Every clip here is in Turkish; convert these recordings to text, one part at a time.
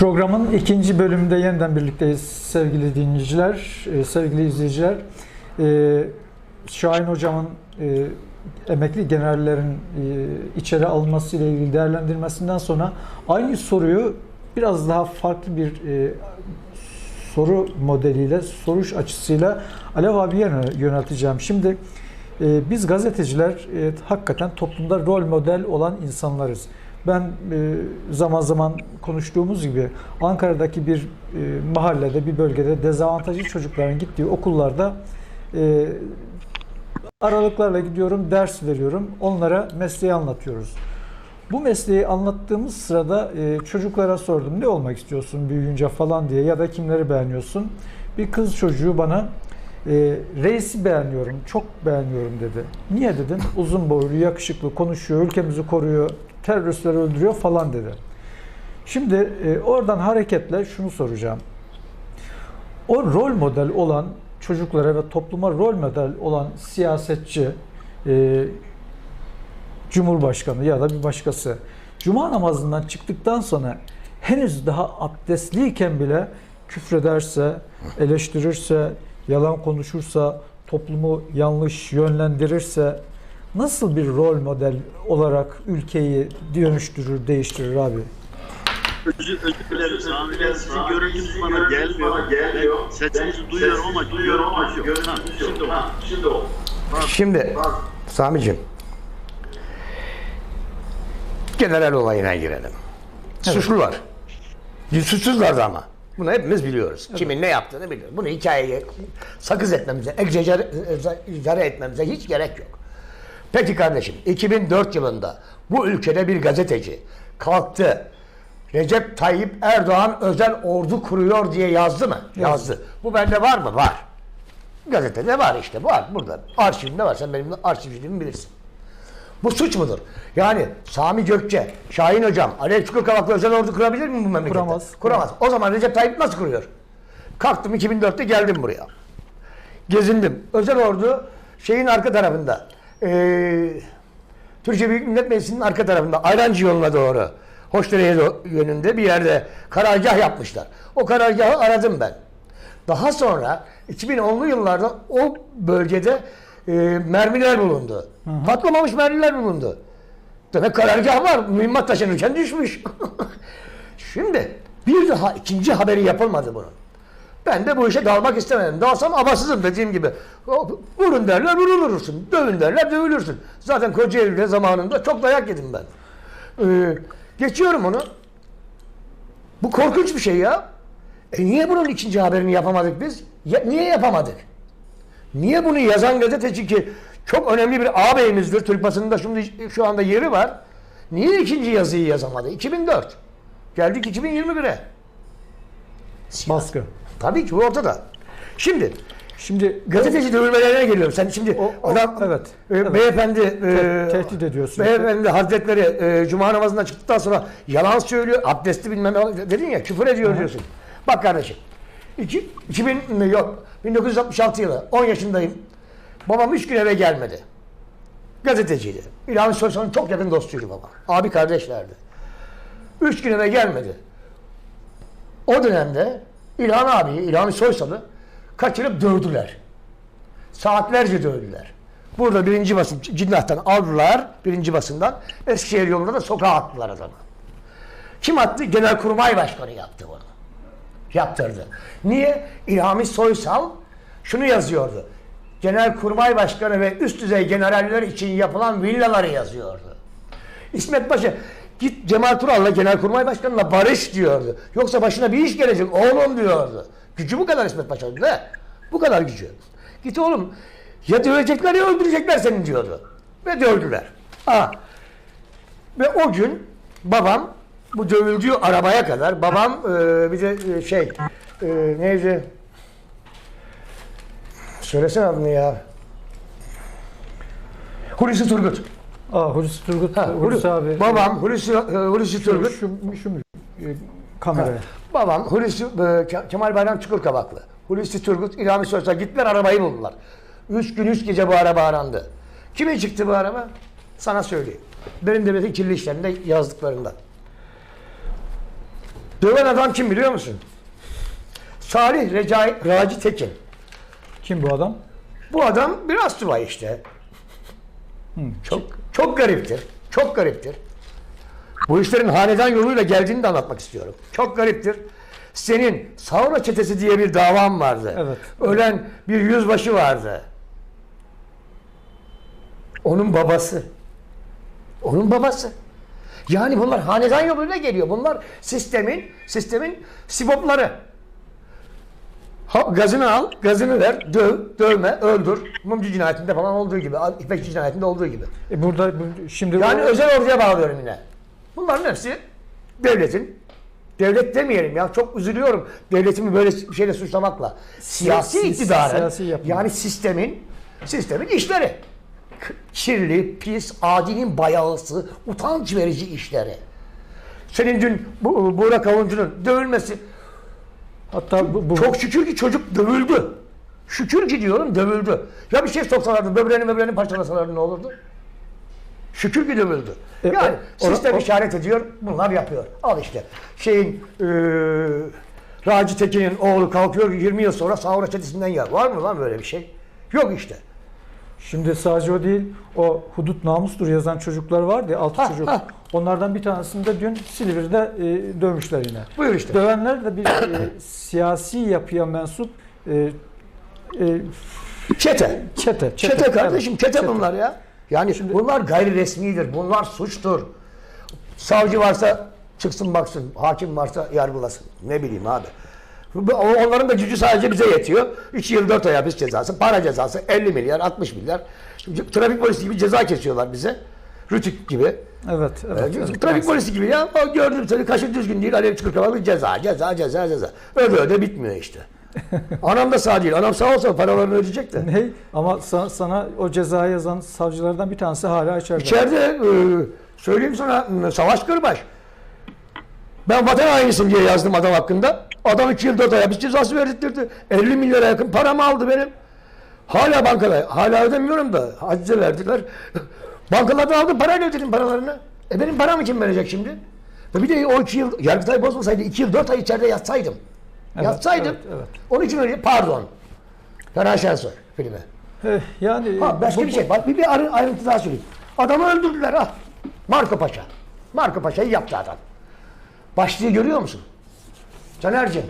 Programın ikinci bölümünde yeniden birlikteyiz sevgili dinleyiciler, e, sevgili izleyiciler. E, Şahin Hocam'ın e, emekli generallerin içeri alınması ile ilgili değerlendirmesinden sonra aynı soruyu biraz daha farklı bir soru modeliyle, soruş açısıyla Alev abiye yönel- yönelteceğim. Şimdi biz gazeteciler hakikaten toplumda rol model olan insanlarız. Ben e, zaman zaman konuştuğumuz gibi Ankara'daki bir e, mahallede, bir bölgede dezavantajlı çocukların gittiği okullarda e, aralıklarla gidiyorum, ders veriyorum. Onlara mesleği anlatıyoruz. Bu mesleği anlattığımız sırada çocuklara sordum ne olmak istiyorsun büyüyünce falan diye ya da kimleri beğeniyorsun. Bir kız çocuğu bana e, reisi beğeniyorum, çok beğeniyorum dedi. Niye dedim? Uzun boylu, yakışıklı, konuşuyor, ülkemizi koruyor, teröristleri öldürüyor falan dedi. Şimdi e, oradan hareketle şunu soracağım. O rol model olan çocuklara ve topluma rol model olan siyasetçi, e, Cumhurbaşkanı ya da bir başkası Cuma namazından çıktıktan sonra henüz daha abdestliyken bile küfrederse, eleştirirse, yalan konuşursa, toplumu yanlış yönlendirirse nasıl bir rol model olarak ülkeyi dönüştürür, değiştirir abi? Özür, özür dilerim. Sizin görüntünüz bana gelmiyor. gelmiyor. Sesinizi duyuyorum ama duyuyorum ama yok. Ha, şimdi o. Şimdi o. Şimdi Sami'cim general olayına girelim. Suçlular. Suçsuzlardı ama. Bunu hepimiz biliyoruz. Kimin ne yaptığını biliyoruz. Bunu hikayeye sakız etmemize, egzajere etmemize hiç gerek yok. Peki kardeşim, 2004 yılında bu ülkede bir gazeteci kalktı. Recep Tayyip Erdoğan özel ordu kuruyor diye yazdı mı? Yazdı. Bu bende var mı? Var. Gazetede var işte var burada. Arşivimde var. Sen benim arşivciliğimi bilirsin. Bu suç mudur? Yani Sami Gökçe, Şahin Hocam, Alev Çukurkavaklı özel ordu kurabilir mi bu memlekette? Kuramaz. Kuramaz. O zaman Recep Tayyip nasıl kuruyor? Kalktım 2004'te geldim buraya. Gezindim. Özel ordu şeyin arka tarafında. Ee, Türkiye Büyük Millet Meclisi'nin arka tarafında. Ayrancı yoluna doğru. Hoşdere'ye yönünde bir yerde karargah yapmışlar. O karargahı aradım ben. Daha sonra 2010'lu yıllarda o bölgede e, mermiler bulundu. Patlamamış mermiler bulundu. Demek karargah var. Mühimmat taşınırken düşmüş. Şimdi bir daha ikinci haberi yapılmadı bunun. Ben de bu işe dalmak istemedim. Dalsam abasızım dediğim gibi. Vurun derler vurulursun. Dövün derler dövülürsün. Zaten Kocaeli'de zamanında çok dayak yedim ben. Ee, geçiyorum onu. Bu korkunç bir şey ya. E niye bunun ikinci haberini yapamadık biz? Ya, niye yapamadık? Niye bunu yazan gazeteci ki çok önemli bir ağabeyimizdir. Türk basınında şimdi şu anda yeri var. Niye ikinci yazıyı yazamadı? 2004. Geldik 2021'e. Baskı. Tabii ki bu ortada. Şimdi Şimdi gazeteci dövülmelerine geliyorum. Sen şimdi O- o- adam evet, e, evet. beyefendi e, Te- tehdit ediyorsun. Beyefendi hazretleri e, cuma namazından çıktıktan sonra yalan söylüyor. Abdesti bilmem ne dedin ya küfür ediyor diyorsun. Bak kardeşim. İki, 2000 mi? yok 1966 yılı 10 yaşındayım. Babam 3 gün eve gelmedi. Gazeteciydi. İlhami Soysal'ın çok yakın dostuydu baba. Abi kardeşlerdi. 3 gün eve gelmedi. O dönemde İlhan abi, İlhan Soysal'ı kaçırıp dövdüler. Saatlerce dövdüler. Burada birinci basın Cinnah'tan aldılar, birinci basından. Eskişehir yolunda da sokağa attılar adamı. Kim attı? Genelkurmay Başkanı yaptı bunu. Yaptırdı. Niye? İlhami Soysal şunu yazıyordu. Genelkurmay Başkanı ve üst düzey generaller için yapılan villaları yazıyordu. İsmet Paşa git Cemal Tural'la Genelkurmay Başkanı'na barış diyordu. Yoksa başına bir iş gelecek oğlum diyordu. Gücü bu kadar İsmet Paşa'nın ne? Bu kadar gücü. Git oğlum ya dövecekler ya öldürecekler seni diyordu. Ve dövdüler. Ha. Ve o gün babam bu dövüldüğü arabaya kadar babam e, bir de e, şey e, neydi? Söylesene adını ya. Hulusi Turgut. Aa, Hulusi Turgut, Ha, Hulusi Hulu- abi. Babam Hulusi, e, Hulusi Şu, Turgut. şu, şu, e, kameraya. Babam Hulusi, e, Ke- Kemal Bayram Çukurkavaklı. Hulusi Turgut, İlhami Soysal gittiler arabayı buldular. Üç gün üç gece bu araba arandı. Kime çıktı bu araba? Sana söyleyeyim. Benim devletin kirli işlerinde yazdıklarından. Döven adam kim biliyor musun? Salih Recai Raci Tekin. Kim bu adam? Bu adam bir asubay işte. Çok çok gariptir. Çok gariptir. Bu işlerin hanedan yoluyla geldiğini de anlatmak istiyorum. Çok gariptir. Senin Savra çetesi diye bir davan vardı. Evet. Ölen bir yüzbaşı vardı. Onun babası. Onun babası. Yani bunlar hanedan yoluyla geliyor. Bunlar sistemin sistemin sibopları. Ha, gazını al, gazını ver, döv, dövme, öldür. Mumcu cinayetinde falan olduğu gibi, İpekçi cinayetinde olduğu gibi. E burada bu- şimdi Yani özel orduya bağlıyorum yine. Bunların hepsi devletin, devlet demeyelim ya çok üzülüyorum devletimi böyle bir şeyle suçlamakla. Siyasi Si- iktidarın, siyasi yani sistemin, sistemin işleri. K- Kirli, pis, adilin bayağısı, utanç verici işleri. Senin dün bu, Buğra Kavuncu'nun dövülmesi, hatta bu, bu çok şükür ki çocuk dövüldü. Şükür ki diyorum dövüldü. Ya bir şey soksalardı, böbreğini böbreğini parçalasalardı ne olurdu? Şükür ki dövüldü. E, yani o- o- sistem o- işaret ediyor, bunlar yapıyor. Al işte. Şeyin, eee Raci Tekin'in oğlu kalkıyor 20 yıl sonra Sahura çetesinden yer. Var mı lan böyle bir şey? Yok işte. Şimdi sadece o değil, o hudut namustur yazan çocuklar vardı ya, altı Ha, çocuk. ha. Onlardan bir tanesini de dün Silivri'de e, dövmüşler yine. Buyur işte. Dövenler de bir e, siyasi yapıya mensup e, e, Çete. çete. Çete kardeşim, evet, çete bunlar ya. Yani bunlar gayri resmidir, bunlar suçtur. Savcı varsa çıksın baksın, hakim varsa yargılasın. Ne bileyim abi. Onların da gücü sadece bize yetiyor. 2 yıl 4 ay hapis cezası, para cezası 50 milyar, 60 milyar. Trafik polisi gibi ceza kesiyorlar bize. Rütük gibi. Evet, evet. Evet, evet. Trafik polisi gibi ya. O gördüm seni kaşı düzgün değil. Alev çıkır kafalı ceza, ceza, ceza, ceza. Öde öde bitmiyor işte. Anam da sağ değil. Anam sağ olsa paralarını ödeyecek de. Ne? Ama sana, sana o cezayı yazan savcılardan bir tanesi hala içeride. İçeride e, söyleyeyim sana Savaş Kırbaş. Ben vatan hainisin diye yazdım adam hakkında. Adam 2 yıl 4 ay hapis cezası verdirtti. 50 milyara yakın paramı aldı benim. Hala bankada. Hala ödemiyorum da. Hacize verdiler. Bankalardan aldım parayla ödedim paralarını. E benim paramı kim verecek şimdi? Ve bir de o 2 yıl Yargıtay bozmasaydı 2 yıl 4 ay içeride yatsaydım. Evet, yatsaydım. evet, evet. Onun için öyle pardon. Ferhan Şensoy filmi. Eh, yani Ha, başka bu- bir şey. Bak bir, bir ayrı- ayrıntı daha söyleyeyim. Adamı öldürdüler ha. Marco Paşa. Marco Paşa'yı yaptı adam. Başlığı görüyor musun? Caner'cim.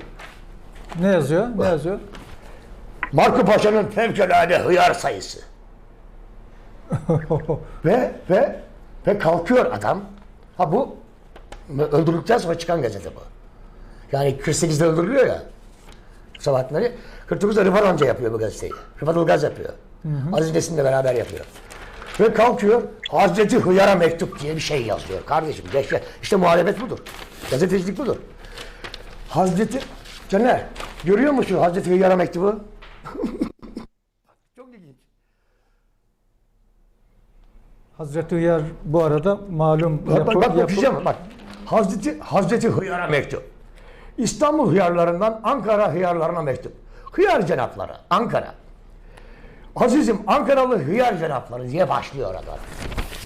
Ne yazıyor? Ne yazıyor? Marco Paşa'nın fevkalade hıyar sayısı. ve ve ve kalkıyor adam. Ha bu öldürüldükten sonra çıkan gazete bu. Yani 48'de öldürülüyor ya. Sabahattinleri. 49'da Rıfat amca yapıyor bu gazeteyi. Rıfat Ilgaz yapıyor. Aziz Nesin'le beraber yapıyor. Ve kalkıyor Hazreti Hıyar'a mektup diye bir şey yazıyor. Kardeşim dehşet. İşte muhalefet budur. Gazetecilik budur. Hazreti Caner görüyor musun Hazreti Hıyar'a mektubu? Çok ilginç. Hazreti Uyar bu arada malum Bak, bak, bak, yapı-. Bak. Hazreti, Hazreti Hıyar'a mektup. İstanbul hıyarlarından Ankara hıyarlarına mektup. Hıyar cenapları Ankara. Azizim Ankaralı hıyar cenapları diye başlıyor adam.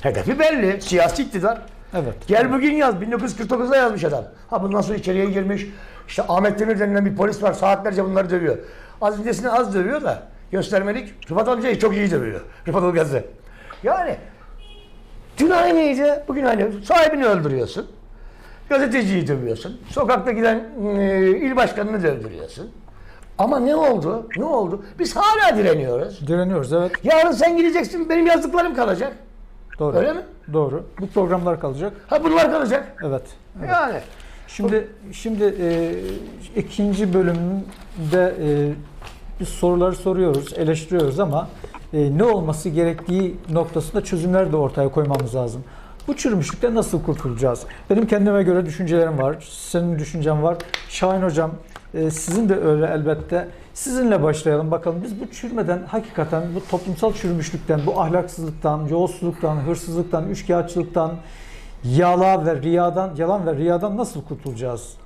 Hedefi belli. Siyasi iktidar. Evet. Gel bugün yaz. 1949'da yazmış adam. Ha bundan sonra içeriye girmiş. İşte Ahmet Demir denilen bir polis var. Saatlerce bunları dövüyor. Az öncesini az dövüyor da göstermelik. Rıfat amcayı çok iyi dövüyor. Rıfat Ilgaz'ı. Yani Dün aynıydı, bugün aynı. Sahibini öldürüyorsun. Gazeteciyi dövüyorsun. Sokakta giden e, il başkanını da öldürüyorsun. Ama ne oldu? Ne oldu? Biz hala direniyoruz. Direniyoruz evet. Yarın sen gideceksin, benim yazdıklarım kalacak. Doğru. Öyle mi? Doğru. Bu programlar kalacak. Ha bunlar kalacak. Evet. Yani. Şimdi şimdi e, ikinci bölümde e, biz soruları soruyoruz, eleştiriyoruz ama e, ne olması gerektiği noktasında çözümler de ortaya koymamız lazım. Bu çürümüşlükten nasıl kurtulacağız? Benim kendime göre düşüncelerim var. Senin düşüncen var. Şahin Hocam e, sizin de öyle elbette. Sizinle başlayalım bakalım. Biz bu çürümeden hakikaten bu toplumsal çürümüşlükten, bu ahlaksızlıktan, yolsuzluktan, hırsızlıktan, üçkağıtçılıktan, yala ve riyadan, yalan ve riyadan nasıl kurtulacağız?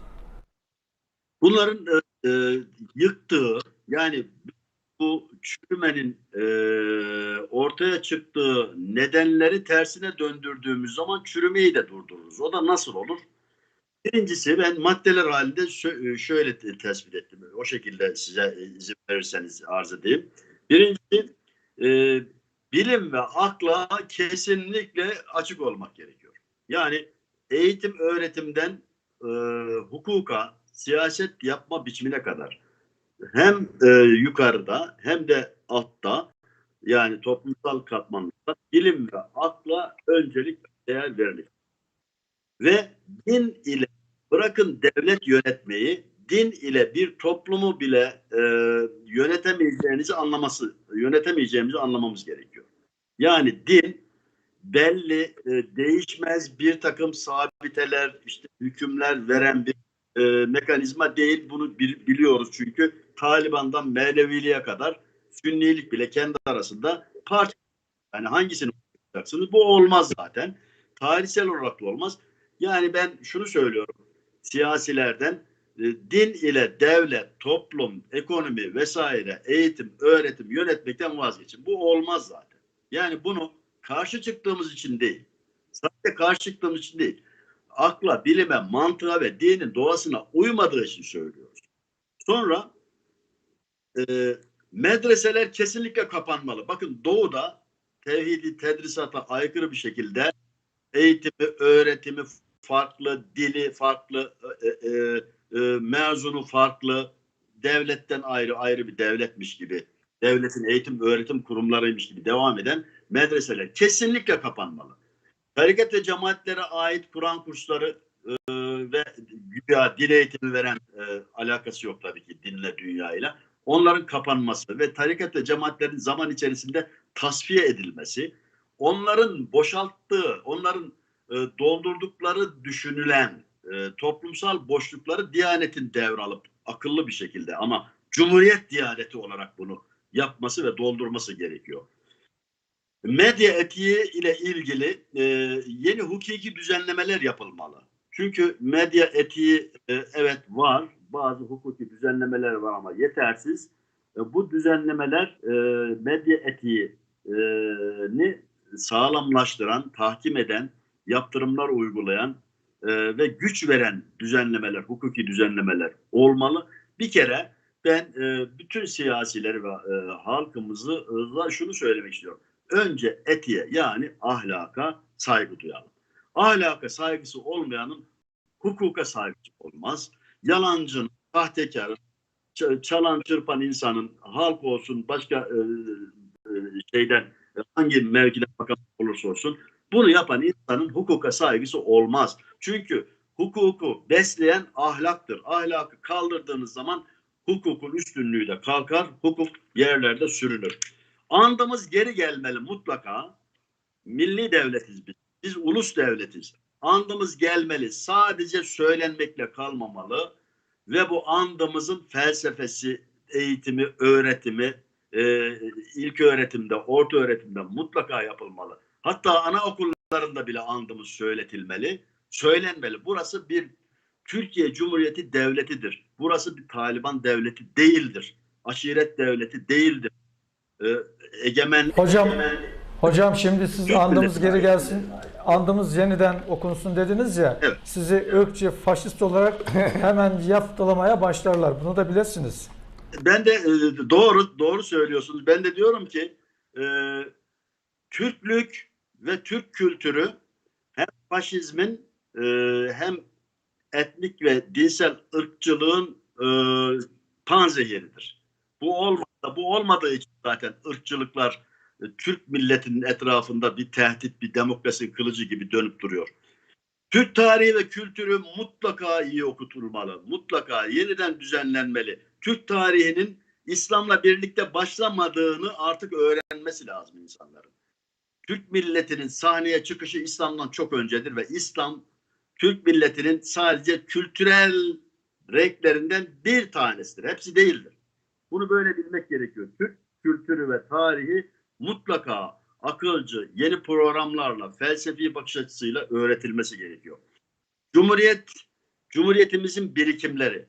Bunların e, e, yıktığı yani bu çürümenin e, ortaya çıktığı nedenleri tersine döndürdüğümüz zaman çürümeyi de durdururuz. O da nasıl olur? Birincisi ben maddeler halinde e, şöyle te- tespit ettim. O şekilde size e, izin verirseniz arz edeyim. Birincisi e, bilim ve akla kesinlikle açık olmak gerekiyor. Yani eğitim öğretimden e, hukuka, siyaset yapma biçimine kadar hem e, yukarıda hem de altta yani toplumsal katmanlarda bilim ve akla öncelik değer verilir. Ve din ile bırakın devlet yönetmeyi, din ile bir toplumu bile e, yönetemeyeceğinizi anlaması, yönetemeyeceğimizi anlamamız gerekiyor. Yani din belli, e, değişmez bir takım sabiteler, işte hükümler veren bir e, mekanizma değil. Bunu bil- biliyoruz çünkü Taliban'dan Mevleviliğe kadar Sünnilik bile kendi arasında parça. Yani hangisini yapacaksınız? Bu olmaz zaten. Tarihsel olarak da olmaz. Yani ben şunu söylüyorum siyasilerden e, din ile devlet, toplum, ekonomi vesaire, eğitim, öğretim, yönetmekten vazgeçin. Bu olmaz zaten. Yani bunu karşı çıktığımız için değil. Sadece karşı çıktığımız için değil. Akla, bilime, mantığa ve dinin doğasına uymadığı için söylüyoruz. Sonra e, medreseler kesinlikle kapanmalı. Bakın doğuda tevhidi tedrisata aykırı bir şekilde eğitimi, öğretimi farklı, dili farklı, e, e, e, mezunu farklı, devletten ayrı ayrı bir devletmiş gibi, devletin eğitim öğretim kurumlarıymış gibi devam eden medreseler kesinlikle kapanmalı. Tarikat ve cemaatlere ait Kur'an kursları e, ve güya din eğitimi veren e, alakası yok tabii ki dinle dünyayla. Onların kapanması ve tarikat ve cemaatlerin zaman içerisinde tasfiye edilmesi, onların boşalttığı, onların e, doldurdukları düşünülen e, toplumsal boşlukları Diyanet'in devralıp akıllı bir şekilde ama Cumhuriyet Diyaneti olarak bunu yapması ve doldurması gerekiyor. Medya etiği ile ilgili e, yeni hukuki düzenlemeler yapılmalı. Çünkü medya etiği e, evet var, bazı hukuki düzenlemeler var ama yetersiz. E, bu düzenlemeler e, medya etiğini sağlamlaştıran, tahkim eden, yaptırımlar uygulayan e, ve güç veren düzenlemeler, hukuki düzenlemeler olmalı. Bir kere ben e, bütün siyasileri ve e, halkımızla şunu söylemek istiyorum. Önce etiğe yani ahlaka saygı duyalım. Ahlaka saygısı olmayanın hukuka saygısı olmaz. Yalancının, sahtekarın, çalan çırpan insanın halk olsun başka e, e, şeyden e, hangi mevkiden bakan olursa olsun bunu yapan insanın hukuka saygısı olmaz. Çünkü hukuku besleyen ahlaktır. Ahlakı kaldırdığınız zaman hukukun üstünlüğü de kalkar, hukuk yerlerde sürünür. Andımız geri gelmeli mutlaka. Milli devletiz biz. Biz ulus devletiz. Andımız gelmeli. Sadece söylenmekle kalmamalı. Ve bu andımızın felsefesi, eğitimi, öğretimi, e, ilk öğretimde, orta öğretimde mutlaka yapılmalı. Hatta anaokullarında bile andımız söyletilmeli, söylenmeli. Burası bir Türkiye Cumhuriyeti devletidir. Burası bir Taliban devleti değildir. Aşiret devleti değildir. Ee, egemen Hocam egemen- hocam şimdi siz Türk andımız geri gelsin. Andımız yeniden okunsun dediniz ya. Evet. Sizi ırkçı, faşist olarak hemen yaftalamaya başlarlar. Bunu da bilesiniz. ben de e, doğru doğru söylüyorsunuz. Ben de diyorum ki e, Türklük ve Türk kültürü hem faşizmin e, hem etnik ve dinsel ırkçılığın e, panzehiridir. Bu olmadı, bu olmadığı için zaten ırkçılıklar e, Türk milletinin etrafında bir tehdit, bir demokrasi kılıcı gibi dönüp duruyor. Türk tarihi ve kültürü mutlaka iyi okutulmalı, mutlaka yeniden düzenlenmeli. Türk tarihinin İslam'la birlikte başlamadığını artık öğrenmesi lazım insanların. Türk milletinin sahneye çıkışı İslam'dan çok öncedir ve İslam Türk milletinin sadece kültürel renklerinden bir tanesidir. Hepsi değildir. Bunu böyle bilmek gerekiyor. Türk kültürü ve tarihi mutlaka akılcı, yeni programlarla, felsefi bakış açısıyla öğretilmesi gerekiyor. Cumhuriyet, Cumhuriyetimizin birikimleri,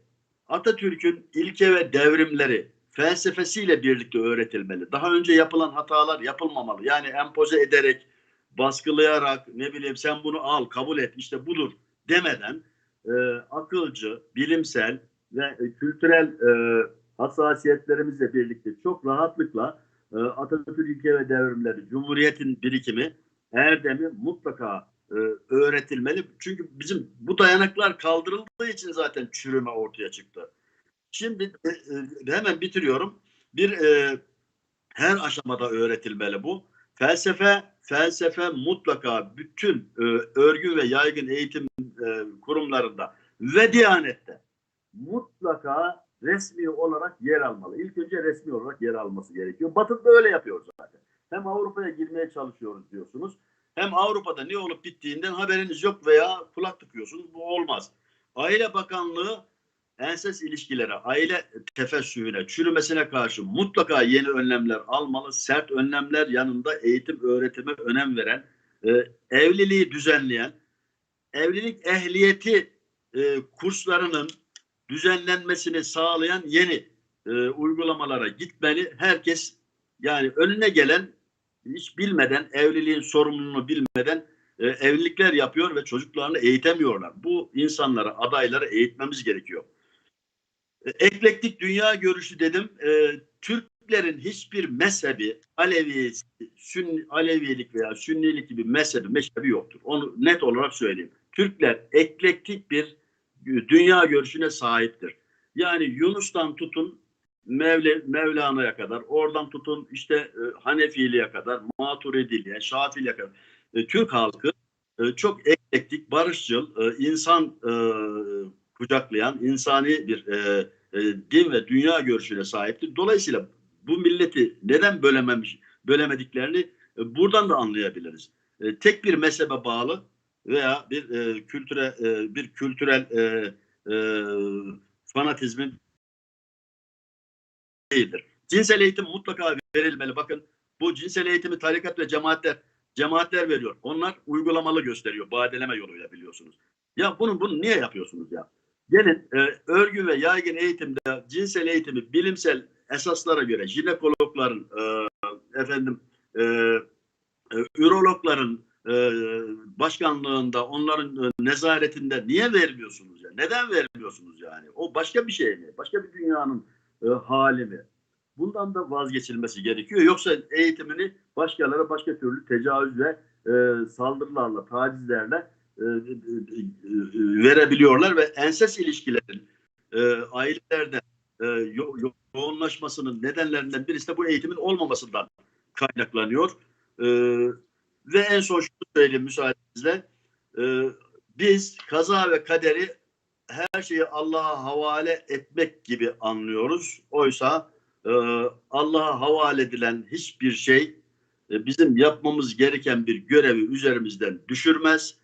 Atatürk'ün ilke ve devrimleri felsefesiyle birlikte öğretilmeli. Daha önce yapılan hatalar yapılmamalı. Yani empoze ederek, baskılayarak, ne bileyim sen bunu al, kabul et, işte budur demeden e, akılcı, bilimsel ve e, kültürel e, hassasiyetlerimizle birlikte çok rahatlıkla e, Atatürk ilke ve devrimleri, Cumhuriyet'in birikimi, erdemi mutlaka e, öğretilmeli. Çünkü bizim bu dayanaklar kaldırıldığı için zaten çürüme ortaya çıktı. Şimdi e, e, hemen bitiriyorum. Bir e, her aşamada öğretilmeli bu. Felsefe felsefe mutlaka bütün e, örgün ve yaygın eğitim e, kurumlarında ve Diyanet'te mutlaka resmi olarak yer almalı. İlk önce resmi olarak yer alması gerekiyor. Batı'da öyle yapıyor zaten. Hem Avrupa'ya girmeye çalışıyoruz diyorsunuz. Hem Avrupa'da ne olup bittiğinden haberiniz yok veya kulak tıkıyorsunuz. Bu olmaz. Aile Bakanlığı enses ilişkilere, aile tefessühüne, çürümesine karşı mutlaka yeni önlemler almalı. Sert önlemler yanında eğitim, öğretime önem veren, e, evliliği düzenleyen, evlilik ehliyeti e, kurslarının düzenlenmesini sağlayan yeni e, uygulamalara gitmeli. Herkes yani önüne gelen hiç bilmeden, evliliğin sorumluluğunu bilmeden e, evlilikler yapıyor ve çocuklarını eğitemiyorlar. Bu insanlara, adayları eğitmemiz gerekiyor. E, eklektik dünya görüşü dedim. E, Türklerin hiçbir mezhebi, Alevi, Sünni, Alevilik veya Sünnilik gibi mezhebi, mezhebi yoktur. Onu net olarak söyleyeyim. Türkler eklektik bir dünya görüşüne sahiptir. Yani Yunus'tan tutun Mevle, Mevlana'ya kadar, oradan tutun işte e, Hanefiliğe kadar, Maturidiliğe, Şafiliğe kadar. E, Türk halkı e, çok eklektik, barışçıl, e, insan e, kucaklayan, insani bir e, e, din ve dünya görüşüne sahiptir. Dolayısıyla bu milleti neden bölememiş, bölemediklerini e, buradan da anlayabiliriz. E, tek bir mezhebe bağlı veya bir e, kültüre e, bir kültürel e, e, fanatizmin değildir. Cinsel eğitim mutlaka verilmeli. Bakın bu cinsel eğitimi tarikat ve cemaatler cemaatler veriyor. Onlar uygulamalı gösteriyor. Badeleme yoluyla biliyorsunuz. Ya bunu bunu niye yapıyorsunuz ya? Gelin e, örgün ve yaygın eğitimde cinsel eğitimi bilimsel esaslara göre jinekologların e, efendim e, e, ürologların e, başkanlığında onların e, nezaretinde niye vermiyorsunuz ya? Neden vermiyorsunuz yani? O başka bir şey mi? Başka bir dünyanın e, hali mi? Bundan da vazgeçilmesi gerekiyor. Yoksa eğitimini başkalara başka türlü tecavüz ve e, saldırılarla, tacizlerle verebiliyorlar ve enses ilişkilerin e, ailelerde e, yo, yo, yoğunlaşmasının nedenlerinden birisi de bu eğitimin olmamasından kaynaklanıyor. E, ve en son şunu söyleyeyim müsaadenizle. E, biz kaza ve kaderi her şeyi Allah'a havale etmek gibi anlıyoruz. Oysa e, Allah'a havale edilen hiçbir şey e, bizim yapmamız gereken bir görevi üzerimizden düşürmez.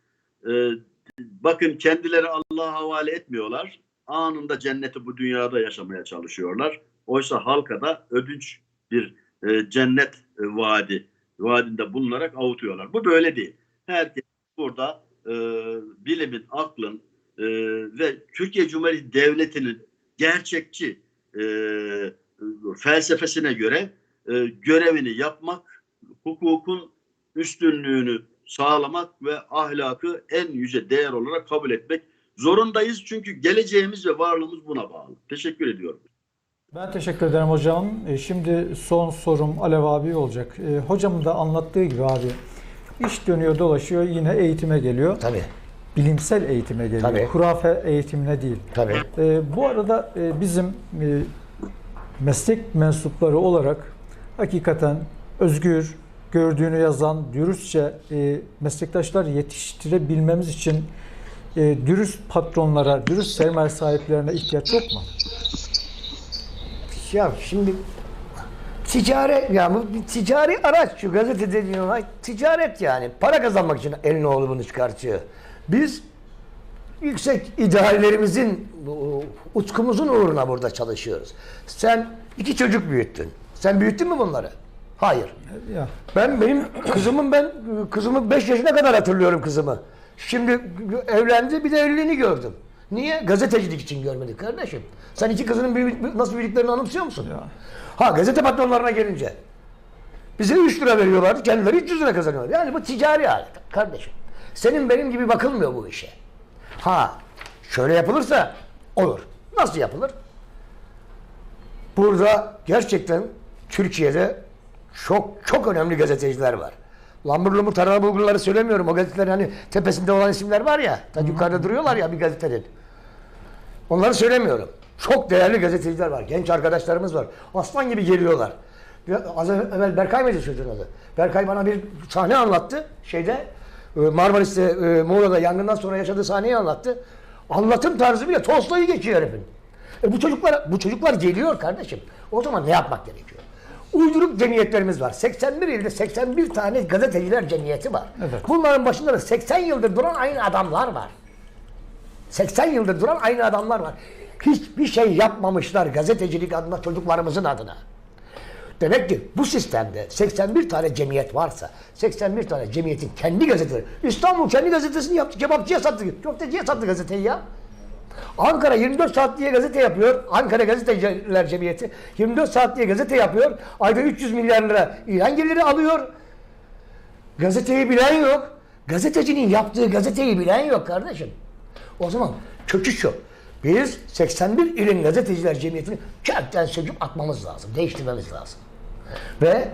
E, bakın kendileri Allah'a havale etmiyorlar. Anında cenneti bu dünyada yaşamaya çalışıyorlar. Oysa halka da ödünç bir e, cennet e, vaadi vaadinde bulunarak avutuyorlar. Bu böyle değil. Herkes burada e, bilimin, aklın e, ve Türkiye Cumhuriyeti Devleti'nin gerçekçi e, felsefesine göre e, görevini yapmak, hukukun üstünlüğünü sağlamak ve ahlakı en yüce değer olarak kabul etmek zorundayız. Çünkü geleceğimiz ve varlığımız buna bağlı. Teşekkür ediyorum. Ben teşekkür ederim hocam. E, Şimdi son sorum Alev abi olacak. E, Hocamın da anlattığı gibi abi iş dönüyor dolaşıyor yine eğitime geliyor. Tabii. Bilimsel eğitime geliyor. Tabii. Hurafe eğitimine değil. Tabii. E, bu arada e, bizim e, meslek mensupları olarak hakikaten özgür, gördüğünü yazan, dürüstçe e, meslektaşlar yetiştirebilmemiz için e, dürüst patronlara, dürüst sermaye sahiplerine ihtiyaç yok mu? Ya şimdi ticaret ya bu ticari araç şu gazete dediğin olay ticaret yani para kazanmak için eline oğlu çıkartıyor. Biz yüksek ideallerimizin utkumuzun uğruna burada çalışıyoruz. Sen iki çocuk büyüttün. Sen büyüttün mü bunları? Hayır. Ya. Ben benim kızımın ben kızımı 5 yaşına kadar hatırlıyorum kızımı. Şimdi evlendi bir de evliliğini gördüm. Niye? Gazetecilik için görmedik kardeşim. Sen iki kızının büyü- nasıl büyüdüklerini anımsıyor musun? Ya. Ha gazete patronlarına gelince. Bize 3 lira veriyorlardı, kendileri 300 lira kazanıyorlar. Yani bu ticari alet kardeşim. Senin benim gibi bakılmıyor bu işe. Ha Şöyle yapılırsa olur. Nasıl yapılır? Burada gerçekten Türkiye'de çok çok önemli gazeteciler var. Lambur lumur tarhana bulgurları söylemiyorum. O gazetelerin hani tepesinde olan isimler var ya. Ta yukarıda duruyorlar ya bir gazetenin. Onları söylemiyorum. Çok değerli gazeteciler var. Genç arkadaşlarımız var. Aslan gibi geliyorlar. Az evvel Berkay mıydı çocuğun adı? Berkay bana bir sahne anlattı. Şeyde e, Marmaris'te e, Muğla'da yangından sonra yaşadığı sahneyi anlattı. Anlatım tarzı bile Tolstoy'u geçiyor herifin. E bu çocuklar bu çocuklar geliyor kardeşim. O zaman ne yapmak gerekiyor? Uyduruk cemiyetlerimiz var. 81 ilde 81 tane gazeteciler cemiyeti var. Evet. Bunların başında da 80 yıldır duran aynı adamlar var. 80 yıldır duran aynı adamlar var. Hiçbir şey yapmamışlar gazetecilik adına çocuklarımızın adına. Demek ki bu sistemde 81 tane cemiyet varsa 81 tane cemiyetin kendi gazeteleri İstanbul kendi gazetesini yaptı. Kebapçıya sattı. Köfteciye sattı gazeteyi ya. Ankara 24 saat diye gazete yapıyor. Ankara Gazeteciler Cemiyeti 24 saat diye gazete yapıyor. Ayda 300 milyar lira ilan geliri alıyor. Gazeteyi bilen yok. Gazetecinin yaptığı gazeteyi bilen yok kardeşim. O zaman kökü şu. Biz 81 ilin gazeteciler cemiyetini kökten söküp atmamız lazım. Değiştirmemiz lazım. Ve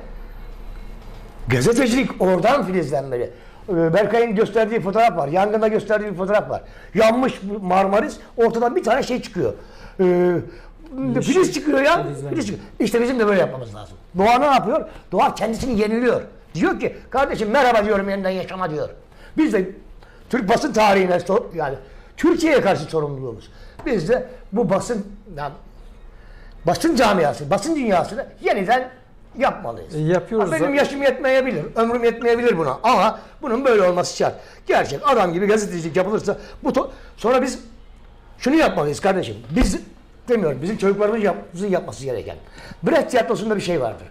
gazetecilik oradan filizlenmeli. Ee, Berkay'ın gösterdiği fotoğraf var. Yangında gösterdiği bir fotoğraf var. Yanmış Marmaris. Ortadan bir tane şey çıkıyor. Ee, filiz çıkıyor ya. Filiz çıkıyor. İşte bizim de böyle yapmamız lazım. Doğa ne yapıyor? Doğa kendisini yeniliyor. Diyor ki kardeşim merhaba diyorum yeniden yaşama diyor. Biz de Türk basın tarihine yani Türkiye'ye karşı sorumluluğumuz. Biz de bu basın yani basın camiası, basın dünyasını yeniden yapmalıyız. E, yapıyoruz Ha, Benim yaşım yetmeyebilir, ömrüm yetmeyebilir buna ama bunun böyle olması şart. Gerçek adam gibi gazetecilik yapılırsa bu sonra biz şunu yapmalıyız kardeşim. Biz demiyorum bizim çocuklarımızın yap- yapması gereken. Brecht tiyatrosunda bir şey vardır.